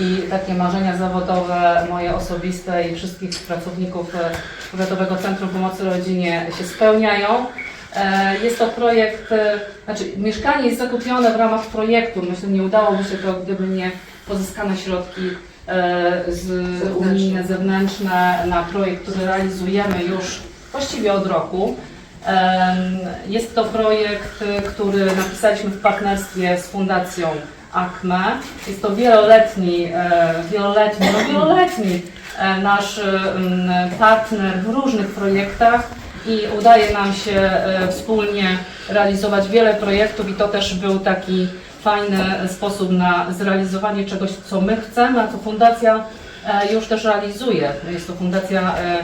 i takie marzenia zawodowe, moje osobiste i wszystkich pracowników e, Powiatowego Centrum Pomocy Rodzinie się spełniają. E, Jest to projekt, e, znaczy mieszkanie jest zakupione w ramach projektu. Myślę, nie udałoby się to, gdyby nie pozyskane środki z unijne, zewnętrzne na projekt, który realizujemy już właściwie od roku. Jest to projekt, który napisaliśmy w partnerstwie z Fundacją ACME. Jest to wieloletni, e, wieloletni, no wieloletni e, nasz em, partner w różnych projektach i udaje nam się e, wspólnie realizować wiele projektów i to też był taki fajny sposób na zrealizowanie czegoś, co my chcemy, a co Fundacja e, już też realizuje. Jest to Fundacja e,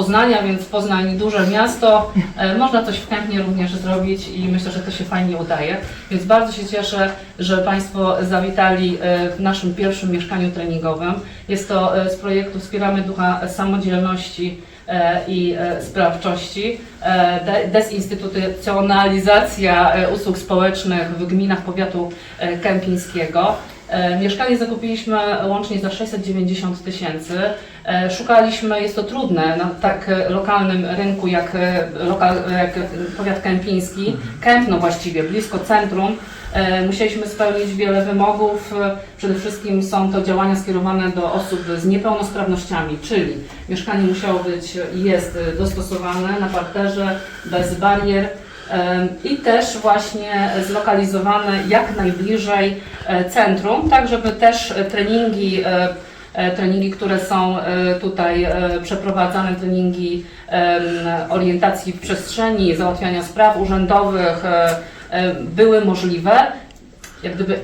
Poznania, więc Poznań duże miasto. E, Można coś w Kępnie również zrobić i myślę, że to się fajnie udaje. Więc bardzo się cieszę, że Państwo zawitali e, w naszym pierwszym mieszkaniu treningowym. Jest to e, z projektu Wspieramy Ducha Samodzielności i Sprawczości. De- Dezinstytucjonalizacja usług społecznych w gminach powiatu kępińskiego. E, Mieszkanie zakupiliśmy łącznie za 690 tysięcy. E, Szukaliśmy, jest to trudne na tak lokalnym rynku jak, e, lokal, jak powiat kępiński, Kępno właściwie, blisko centrum. Musieliśmy spełnić wiele wymogów. Przede wszystkim są to działania skierowane do osób z niepełnosprawnościami, czyli mieszkanie musiało być i jest dostosowane na parterze, bez barier. I też właśnie zlokalizowane jak najbliżej e, centrum, tak żeby też treningi, e, e, treningi, które są tutaj przeprowadzane, treningi orientacji w przestrzeni, załatwiania spraw urzędowych były możliwe, jak gdyby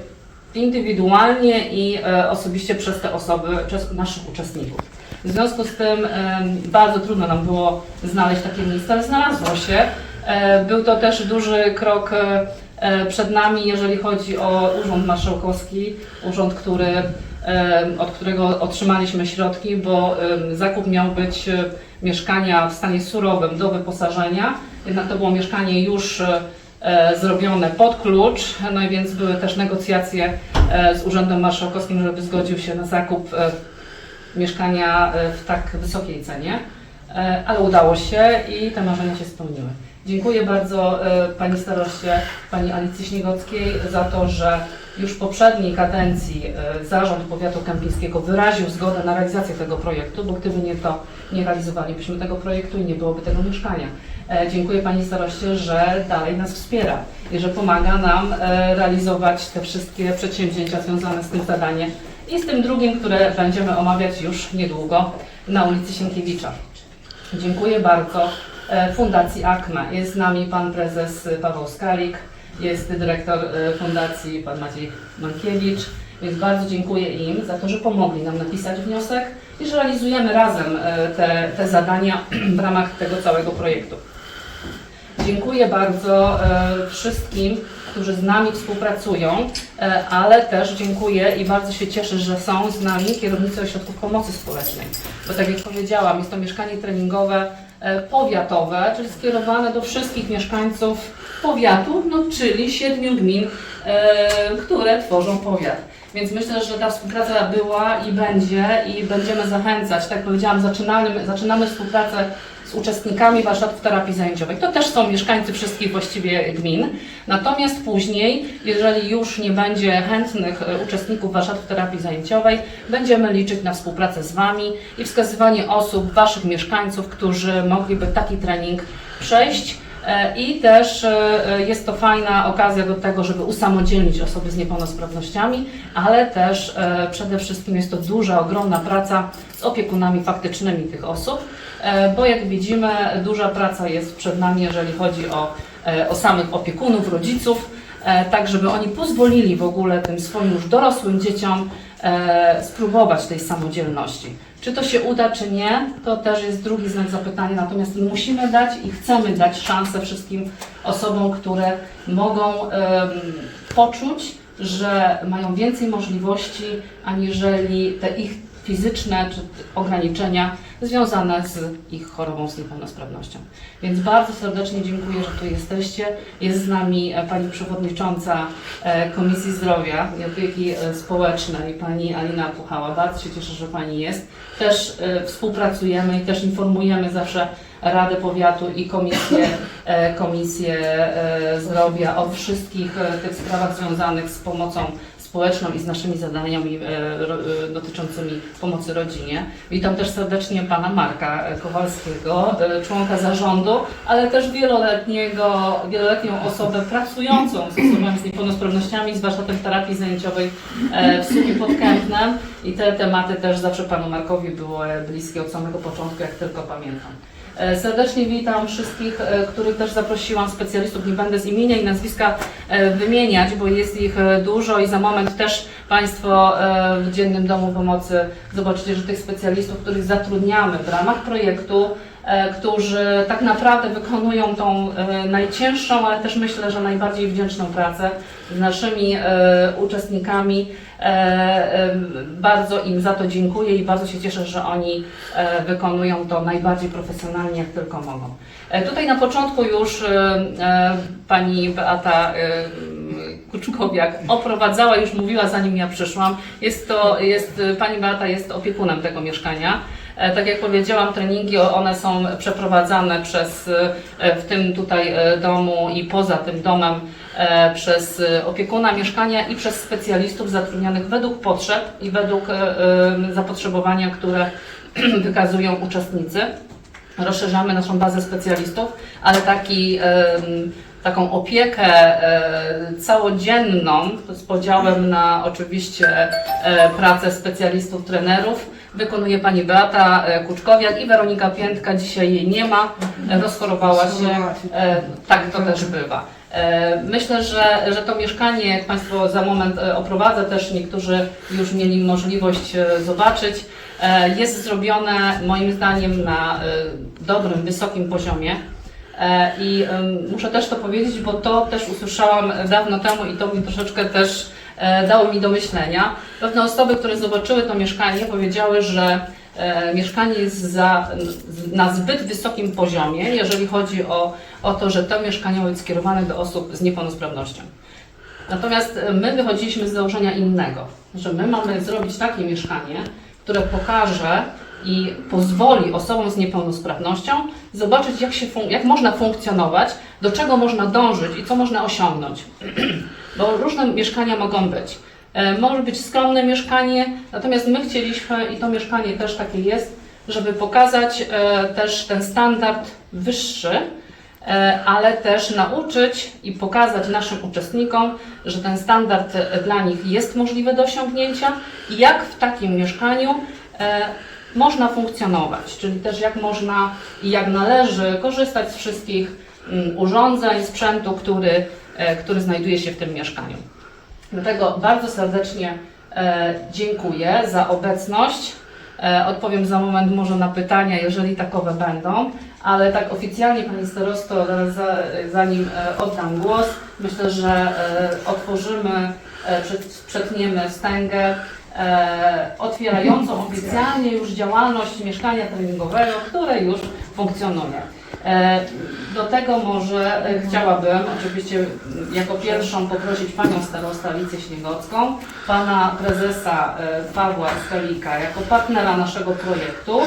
indywidualnie i osobiście przez te osoby, przez naszych uczestników. W związku z tym bardzo trudno nam było znaleźć takie miejsce, ale znalazło się. E, Był to też duży krok e, przed nami, jeżeli chodzi o Urząd Marszałkowski, urząd, który, e, od którego otrzymaliśmy środki, bo zakup miał być mieszkania w stanie surowym do wyposażenia, jednak to było mieszkanie już zrobione pod klucz, no i więc były też negocjacje z Urzędem Marszałkowskim, żeby zgodził się na zakup mieszkania w tak wysokiej cenie, ale udało się i te marzenia się spełniły. Dziękuję bardzo e, Pani Staroście, Pani Alicji Śniegockiej za to, że już w poprzedniej kadencji e, Zarząd Powiatu Kępińskiego wyraził zgodę na realizację tego projektu, bo gdyby nie to, nie realizowalibyśmy tego projektu i nie byłoby tego mieszkania. E, Dziękuję Pani Staroście, że dalej nas wspiera i że pomaga nam realizować te wszystkie przedsięwzięcia związane z tym zadaniem i z tym drugim, które będziemy omawiać już niedługo na ulicy Sienkiewicza. Dziękuję bardzo Fundacji AKME. Jest z nami pan prezes Paweł Skalik, jest dyrektor e, fundacji pan Maciej Mankiewicz, więc bardzo dziękuję im za to, że pomogli nam napisać wniosek i że realizujemy razem e, te, te zadania w ramach tego całego projektu. Dziękuję bardzo e, wszystkim, którzy z nami współpracują, e, ale też dziękuję i bardzo się cieszę, że są z nami kierownicy ośrodków pomocy społecznej. Bo tak jak powiedziałam, jest to mieszkanie treningowe e, powiatowe, czyli skierowane do wszystkich mieszkańców powiatu, no, czyli siedmiu gmin, e, które tworzą powiat. Więc myślę, że ta współpraca była i będzie i będziemy zachęcać. Tak jak powiedziałam, zaczynamy, zaczynamy współpracę z uczestnikami warsztatów terapii zajęciowej. To też są mieszkańcy wszystkich właściwie gmin. Natomiast później, jeżeli już nie będzie chętnych e, uczestników warsztatów terapii zajęciowej, będziemy liczyć na współpracę z Wami i wskazywanie osób, Waszych mieszkańców, którzy mogliby taki trening przejść. E, I też e, jest to fajna okazja do tego, żeby usamodzielnić osoby z niepełnosprawnościami, ale też e, przede wszystkim jest to duża, ogromna praca z opiekunami faktycznymi tych osób, e, bo jak widzimy, duża praca jest przed nami, jeżeli chodzi o, e, o samych opiekunów, rodziców, e, tak żeby oni pozwolili w ogóle tym swoim już dorosłym dzieciom e, spróbować tej samodzielności. Czy to się uda, czy nie, to też jest drugi znak zapytania, natomiast musimy dać i chcemy dać szansę wszystkim osobom, które mogą em, poczuć, że mają więcej możliwości, aniżeli te ich fizyczne czy ograniczenia związane z ich chorobą, z niepełnosprawnością. Więc bardzo serdecznie dziękuję, że tu jesteście. Jest z nami e, Pani Przewodnicząca e, Komisji Zdrowia i Opieki e, Społecznej, Pani Alina Puchała. Bardzo się cieszę, że Pani jest. Też współpracujemy i też informujemy zawsze Radę Powiatu i Komisję, Komisję Zdrowia o wszystkich tych sprawach związanych z pomocą społeczną i z naszymi zadaniami e, e, dotyczącymi pomocy rodzinie. Witam też serdecznie pana Marka e, Kowalskiego, członka zarządu, ale też wieloletniego, wieloletnią osobę pracującą z osobami z niepełnosprawnościami, z warsztatem terapii zajęciowej w Słupie pod Kępnem i te tematy też zawsze panu Markowi były bliskie od samego początku, jak tylko pamiętam. E, Serdecznie witam wszystkich, e, których też zaprosiłam, specjalistów. Nie będę z imienia i nazwiska e, wymieniać, bo jest ich dużo i za moment też Państwo w Dziennym Domu Pomocy zobaczycie, że tych specjalistów, których zatrudniamy w ramach projektu, którzy tak naprawdę wykonują tą e, najcięższą, ale też myślę, że najbardziej wdzięczną pracę z naszymi e, uczestnikami. E, Bardzo im za to dziękuję i bardzo się cieszę, że oni e, wykonują to najbardziej profesjonalnie, jak tylko mogą. E, Tutaj na początku już e, e, pani Beata e, Kuczkowiak oprowadzała, już mówiła zanim ja przyszłam. Jest to, jest, pani Beata jest opiekunem tego mieszkania. E, Tak jak powiedziałam, treningi one są przeprowadzane przez e, w tym tutaj e, domu i poza tym domem przez opiekuna mieszkania i przez specjalistów zatrudnionych według potrzeb i według zapotrzebowania, które wykazują uczestnicy. Rozszerzamy naszą bazę specjalistów, ale taki, taką opiekę całodzienną z podziałem na oczywiście pracę specjalistów, trenerów wykonuje pani Beata e, Kuczkowiak i Weronika Piętka. Dzisiaj jej nie ma, e, rozchorowała się. E, Tak to też bywa. Myślę, że, że to mieszkanie, jak Państwo za moment oprowadzę, też niektórzy już mieli możliwość zobaczyć, jest zrobione moim zdaniem na dobrym, wysokim poziomie. I muszę też to powiedzieć, bo to też usłyszałam dawno temu i to mi troszeczkę też dało mi do myślenia. Pewne osoby, które zobaczyły to mieszkanie, powiedziały, że e, mieszkanie jest za, na zbyt wysokim poziomie, jeżeli chodzi o, o to, że to mieszkanie być skierowane do osób z niepełnosprawnością. Natomiast e, my wychodziliśmy z założenia innego, że my mamy zrobić takie mieszkanie, które pokaże i pozwoli osobom z niepełnosprawnością zobaczyć, jak, się jak można funkcjonować, do czego można dążyć i co można osiągnąć. Bo różne mieszkania mogą być. E, Może być skromne mieszkanie, natomiast my chcieliśmy, i to mieszkanie też takie jest, żeby pokazać e, też ten standard wyższy, e, ale też nauczyć i pokazać naszym uczestnikom, że ten standard dla nich jest możliwy do osiągnięcia i jak w takim mieszkaniu można funkcjonować, czyli też jak można i jak należy korzystać z wszystkich mm, urządzeń, sprzętu, który, który znajduje się w tym mieszkaniu. Dlatego bardzo serdecznie e, dziękuję za obecność. E, odpowiem za moment może na pytania, jeżeli takowe będą, ale tak oficjalnie Pani Starosto, zanim e, oddam głos, myślę, że e, otworzymy, e, przetniemy wstęgę e, otwierającą oficjalnie już działalność mieszkania treningowego, które już funkcjonuje. E, Do tego może e, chciałabym oczywiście jako pierwszą poprosić Panią Starostę Alicję Śniegocką, Pana Prezesa e, Pawła Skalika jako partnera naszego projektu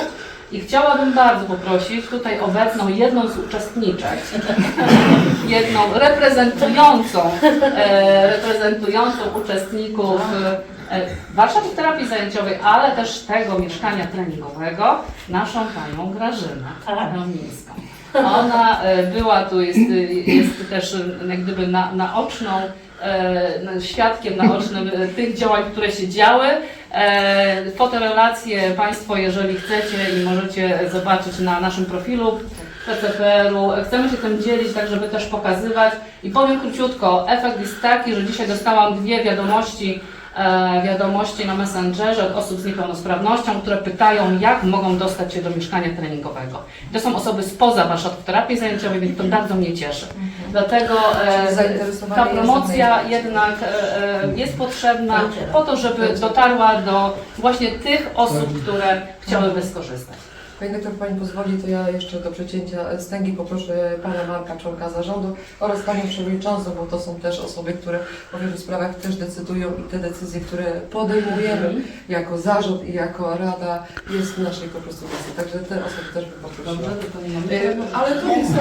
i chciałabym bardzo poprosić tutaj obecną jedną z uczestniczek, jedną reprezentującą, reprezentującą uczestników warsztatów terapii zajęciowej, ale też tego mieszkania treningowego, naszą Panią Grażynę Romińską. Ona e, była tu, jest, e, jest też e, jak gdyby na, naoczną, na- świadkiem naocznym tych działań, które się działy. E, Fotorelacje Państwo, jeżeli chcecie i możecie zobaczyć na naszym profilu PCPR-u. Chcemy się tym dzielić, tak żeby też pokazywać. I powiem króciutko, efekt jest taki, że dzisiaj dostałam dwie wiadomości wiadomości na Messengerze od osób z niepełnosprawnością, które pytają, jak mogą dostać się do mieszkania treningowego. To są osoby spoza warsztatów terapii zajęciowej, więc to bardzo mnie cieszy. Dlatego e, ta promocja jednak e, e, jest potrzebna po to, żeby dotarła do właśnie tych osób, które chciałyby skorzystać. Pani doktor, Pani pozwoli, to ja jeszcze do przecięcia stęgi poproszę Pana Marka, członka zarządu oraz Panią Przewodniczącą, bo to są też osoby, które o wielu sprawach też decydują i te decyzje, które podejmujemy jako zarząd i jako rada jest w naszej po prostu decyzji. Także te osoby też bym poprosiła. E, Ale to jest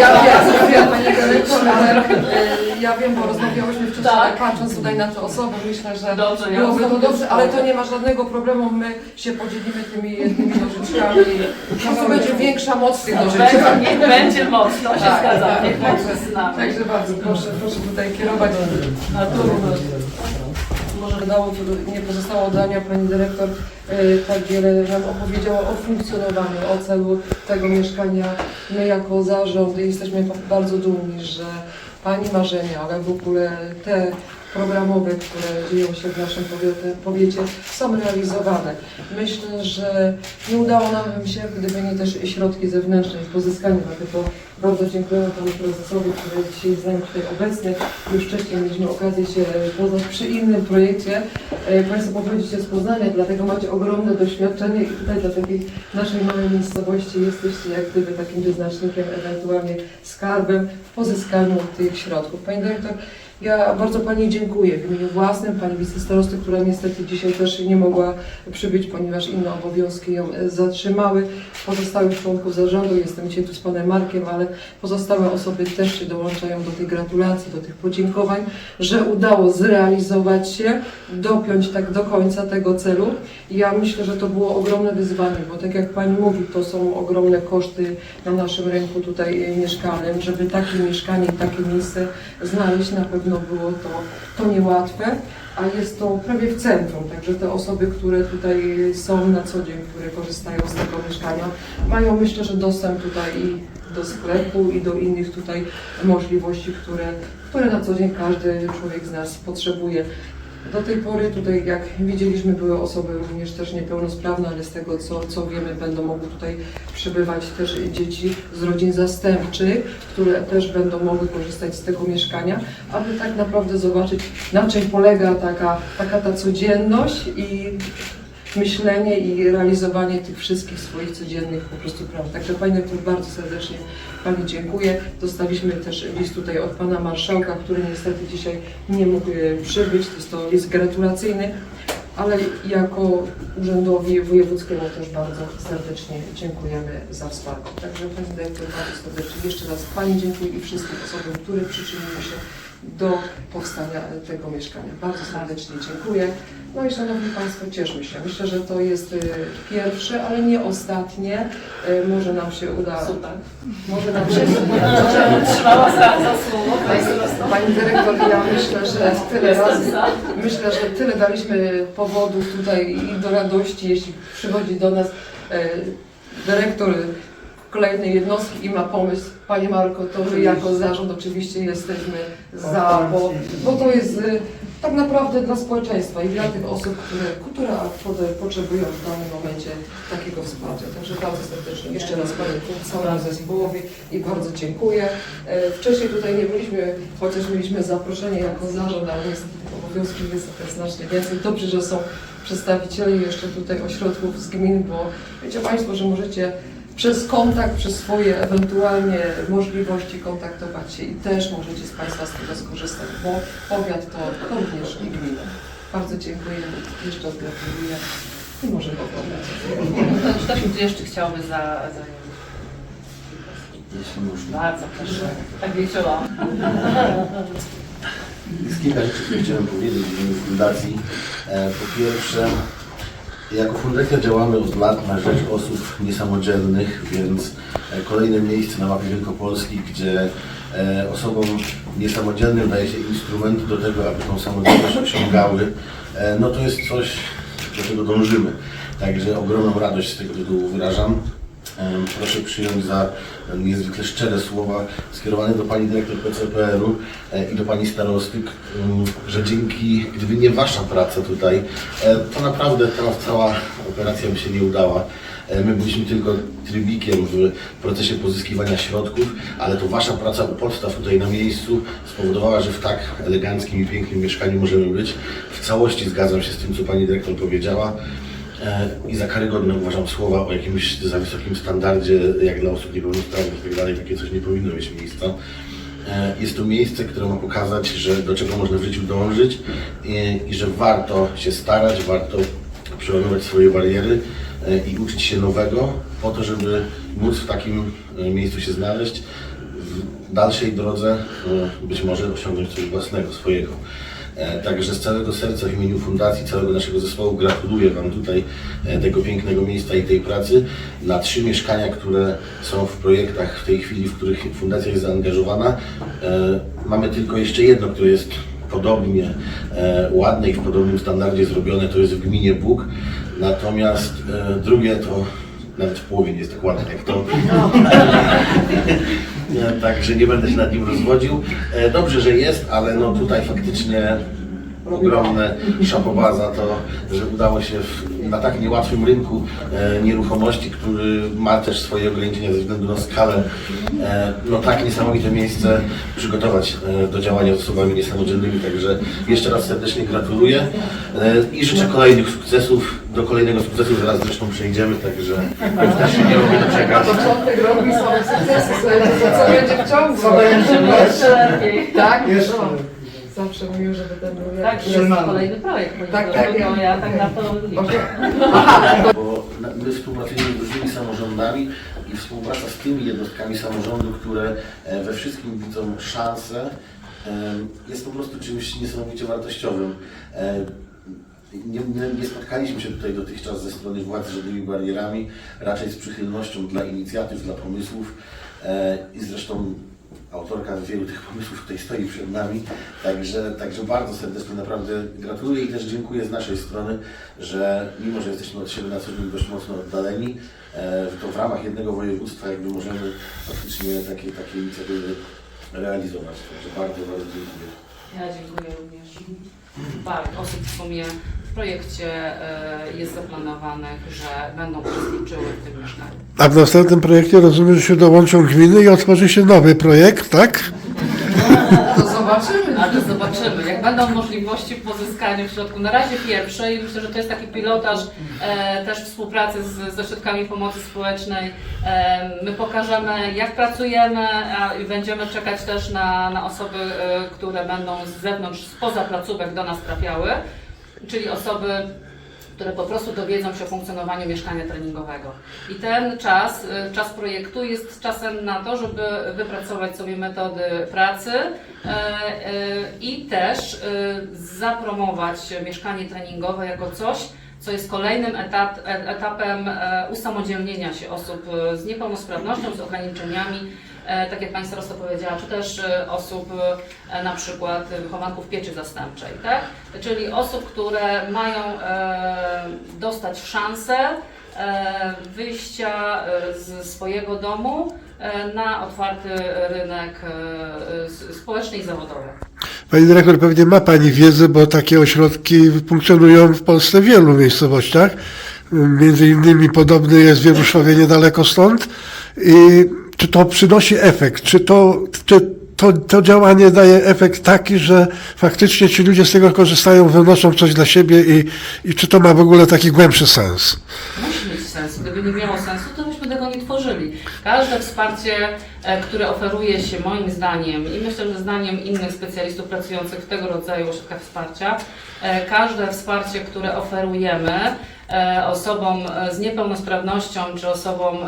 ja, ja, ja, Pani Dyrektor, ale e, ja wiem, bo rozmawiałyśmy wcześniej, Tak. patrząc tutaj na te osoby, myślę, że Dobrze, ja byłoby to dobrze, ale to nie ma żadnego problemu, my się podzielimy tymi jednymi nożyczkami. Po prostu będzie większa moc tych nożyczkach. Będzie, niech będzie mocno, się Tak, zgadzam, tak, niech tak. moc jest z nami. Także bardzo proszę, proszę tutaj kierować. Może dało, nie pozostało dania Pani Dyrektor e, tak wiele nam opowiedziała o funkcjonowaniu, o celu tego mieszkania. My jako zarząd jesteśmy bardzo dumni, że Pani marzenia, ale w ogóle te programowe, które dzieją się w naszym powiecie, powiecie są realizowane. Myślę, że nie udało nam się, gdyby nie też środki zewnętrzne w pozyskaniu, dlatego bardzo dziękuję Panu Prezesowi, który dzisiaj z nami tutaj obecny. Już wcześniej mieliśmy okazję się poznać przy innym projekcie. E, Państwo pochodzicie z Poznania, dlatego macie ogromne doświadczenie i tutaj dla takiej naszej małej miejscowości jesteście jak gdyby takim wyznacznikiem, ewentualnie skarbem w pozyskaniu tych środków. Pani Dyrektor, ja bardzo Pani dziękuję w imieniu własnym, Pani wicestarosty, która niestety dzisiaj też nie mogła przybyć, ponieważ inne obowiązki ją e, zatrzymały. Pozostałych członków zarządu, jestem dzisiaj tu z Panem Markiem, ale pozostałe osoby też się dołączają do tej gratulacji, do tych podziękowań, że udało zrealizować się, dopiąć tak do końca tego celu. Ja myślę, że to było ogromne wyzwanie, bo tak jak Pani mówi, to są ogromne koszty na naszym rynku tutaj e, mieszkalnym, żeby takie mieszkanie takie miejsce znaleźć, na pewno było to, to niełatwe, a jest to prawie w centrum, także te osoby, które tutaj są na co dzień, które korzystają z tego mieszkania, mają myślę, że dostęp tutaj i do sklepu i do innych tutaj możliwości, które, które na co dzień każdy człowiek z nas potrzebuje. Do tej pory tutaj, jak widzieliśmy, były osoby również też niepełnosprawne, ale z tego co, co wiemy, będą mogły tutaj przybywać też dzieci z rodzin zastępczych, które też będą mogły korzystać z tego mieszkania, aby tak naprawdę zobaczyć, na czym polega taka, taka ta codzienność i myślenie i realizowanie tych wszystkich swoich codziennych po prostu praw. Także Pani Doktor, bardzo serdecznie Pani dziękuję. Dostaliśmy też list tutaj od Pana Marszałka, który niestety dzisiaj nie mógł e, przybyć. To jest to list gratulacyjny, ale jako Urzędowi Wojewódzkiemu też bardzo serdecznie dziękujemy za wsparcie. Także Pani Dyrektor, bardzo serdecznie jeszcze raz Pani dziękuję i wszystkim osobom, które przyczyniły się do powstania tego mieszkania. Bardzo serdecznie dziękuję. No i Szanowni Państwo, cieszmy się. Myślę, że to jest e, pierwsze, ale nie ostatnie. E, Może nam się uda. Super. Może nam się Trzymała za, słowo. Pani dyrektor, ja myślę, że tyle razy, myślę, że tyle daliśmy powodów tutaj i do radości, jeśli przychodzi do nas e, dyrektor kolejnej jednostki i ma pomysł. Panie Marko, to my jako zarząd oczywiście jesteśmy za, bo, bo to jest e, tak naprawdę dla społeczeństwa i dla tych osób, które, potrzebują w danym momencie takiego wsparcia. Także bardzo serdecznie jeszcze raz Panie całemu zespołowi i bardzo dziękuję. E, Wcześniej tutaj nie byliśmy, chociaż mieliśmy zaproszenie jako zarząd, ale tych obowiązków jest znacznie więcej. Dobrze, że są przedstawiciele jeszcze tutaj ośrodków z gmin, bo wiecie Państwo, że możecie przez kontakt, przez swoje ewentualnie możliwości kontaktować się i też możecie z Państwa z tego skorzystać, bo powiat to, również i gmina. Bardzo dziękuję, jeszcze raz gratuluję i możemy oglądać. Czy ktoś jeszcze chciałby za... za... Jeśli można. Bardzo proszę. Tak wieczołam. Jest kilka rzeczy, które chciałem powiedzieć w imieniu fundacji. E, Po pierwsze, jako fundacja działamy od lat na rzecz osób niesamodzielnych, więc e, kolejne miejsce na mapie Wielkopolski, gdzie e, osobom niesamodzielnym daje się instrument do tego, aby tą samodzielność osiągały, e, no to jest coś, do czego dążymy. Także ogromną radość z tego tytułu wyrażam. Proszę przyjąć za niezwykle szczere słowa skierowane do Pani Dyrektor PCPR-u e, i do Pani Starosty, k- em, że dzięki, gdyby nie Wasza praca tutaj, e, to naprawdę ta cała operacja by się nie udała. E, My byliśmy tylko trybikiem w procesie pozyskiwania środków, ale to Wasza praca u podstaw tutaj na miejscu spowodowała, że w tak eleganckim i pięknym mieszkaniu możemy być. W całości zgadzam się z tym, co Pani Dyrektor powiedziała. E, I za karygodne uważam słowa o jakimś za wysokim standardzie, jak dla osób niepełnosprawnych i tak dalej. Takie coś nie powinno mieć miejsca. E, Jest to miejsce, które ma pokazać, że do czego można w życiu dążyć i, i że warto się starać, warto przełamywać swoje bariery e, i uczyć się nowego po to, żeby móc w takim miejscu się znaleźć, w dalszej drodze być może osiągnąć coś własnego, swojego. E, Także z całego serca w imieniu Fundacji, całego naszego zespołu gratuluję Wam tutaj e, tego pięknego miejsca i tej pracy. Na trzy mieszkania, które są w projektach w tej chwili, w których Fundacja jest zaangażowana, e, mamy tylko jeszcze jedno, które jest podobnie ładne i w podobnym standardzie zrobione, to jest w gminie Bóg. Natomiast drugie to nawet w połowie nie jest tak ładne jak to. Także nie będę się nad nim rozwodził. E, Dobrze, że jest, ale no tutaj faktycznie ogromne szapoba za to, że udało się w, na tak niełatwym rynku e, nieruchomości, który ma też swoje ograniczenia ze względu na skalę, e, no tak niesamowite miejsce przygotować e, do działania z osobami niesamodzielnymi. Także jeszcze raz serdecznie gratuluję e, i życzę kolejnych sukcesów. Do kolejnego sukcesu zaraz zresztą przejdziemy, także już też się nie mogę doczekać. Początek roku i same sukcesy, słuchajcie, to co będzie w ciągu? Jeszcze lepiej. Tak? Jeszcze. No. Zawsze mówił, żeby ten był Tak, jest kolejny projekt. Tak, Tak, tak, tak. ja- ja tak na to liczę. bo na- my współpracujemy z różnymi samorządami i współpraca z tymi jednostkami samorządu, które e, we wszystkim widzą szansę, em, jest po prostu czymś niesamowicie wartościowym. E, Nie, nie, nie spotkaliśmy się tutaj dotychczas ze strony władz z żadnymi barierami, raczej z przychylnością dla inicjatyw, dla pomysłów e, i zresztą autorka wielu tych pomysłów tutaj stoi przed nami, także, także bardzo serdecznie naprawdę gratuluję i też dziękuję z naszej strony, że mimo, że jesteśmy od siebie na co dzień dość mocno oddaleni, e, to w ramach jednego województwa jakby możemy faktycznie takie, takie inicjatywy realizować. Także bardzo, bardzo dziękuję. Ja dziękuję również. Parę osób w sumie w projekcie e, jest zaplanowanych, że będą uczestniczyły w tym mieszkaniu. A w następnym projekcie rozumiem, że się dołączą gminy i otworzy się nowy projekt, tak? To zobaczymy. Ale zobaczymy, jak będą możliwości w pozyskaniu środków. Na razie pierwsze i myślę, że to jest taki pilotaż e, też współpracy z, ze środkami pomocy społecznej. E, my pokażemy, jak pracujemy a, i będziemy czekać też na, na osoby, e, które będą z zewnątrz, spoza placówek do nas trafiały, czyli osoby które po prostu dowiedzą się o funkcjonowaniu mieszkania treningowego. I ten czas, y, czas projektu jest czasem na to, żeby wypracować sobie metody pracy e, e, i też e, zapromować mieszkanie treningowe jako coś, co jest kolejnym etap, e- etapem usamodzielnienia się osób z niepełnosprawnością, z ograniczeniami, tak jak Pani Starosta powiedziała, czy też e, osób e, na przykład wychowanków pieczy zastępczej, tak? Czyli osób, które mają e, dostać szansę e, wyjścia e, z swojego domu e, na otwarty rynek e, społeczny i zawodowy. Pani dyrektor, pewnie ma Pani wiedzę, bo takie ośrodki funkcjonują w Polsce w wielu miejscowościach. Między innymi podobny jest w Wieruszowie niedaleko stąd. I czy to przynosi efekt? Czy to, czy to, to działanie daje efekt taki, że faktycznie ci ludzie z tego korzystają, wynoszą coś dla siebie i, i czy to ma w ogóle taki głębszy sens? Musi mieć sens. Gdyby nie miało sensu, to tego nie tworzyli. Każde wsparcie, e, które oferuje się moim zdaniem i myślę, że zdaniem innych specjalistów pracujących w tego rodzaju ośrodkach wsparcia, e, każde wsparcie, które oferujemy e, osobom z niepełnosprawnością czy osobom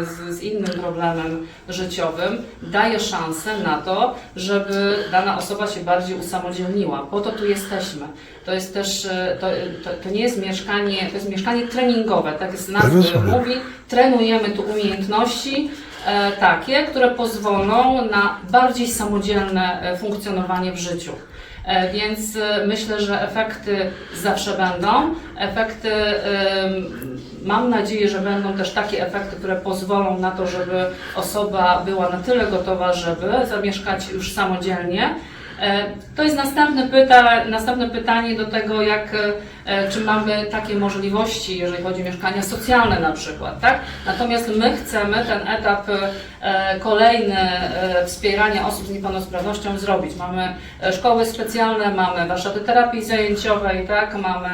z, z innym problemem życiowym, daje szansę na to, żeby dana osoba się bardziej usamodzielniła. Po to tu jesteśmy. To jest też, to, to, to nie jest mieszkanie, to jest mieszkanie treningowe, tak jest nazwa mówi. Trenujemy tu umiejętności e, takie, które pozwolą na bardziej samodzielne e, funkcjonowanie w życiu. E, Więc myślę, że efekty zawsze będą. Efekty, mam nadzieję, że będą też takie efekty, które pozwolą na to, żeby osoba była na tyle gotowa, żeby zamieszkać już samodzielnie. E, To jest następne, pyta, następne pytanie do tego, jak, e, czy mamy takie możliwości, jeżeli chodzi o mieszkania socjalne na przykład, tak? Natomiast my chcemy ten etap e, kolejny wspierania osób z niepełnosprawnością zrobić. Mamy szkoły specjalne, mamy warsztaty terapii zajęciowej, tak? Mamy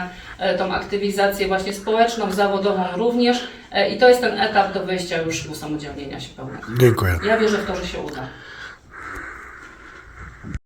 tą aktywizację właśnie społeczną, zawodową również i to jest ten etap do wyjścia już do usamodzielnienia się pełnego. Dziękuję. Ja wierzę w to, że się uda.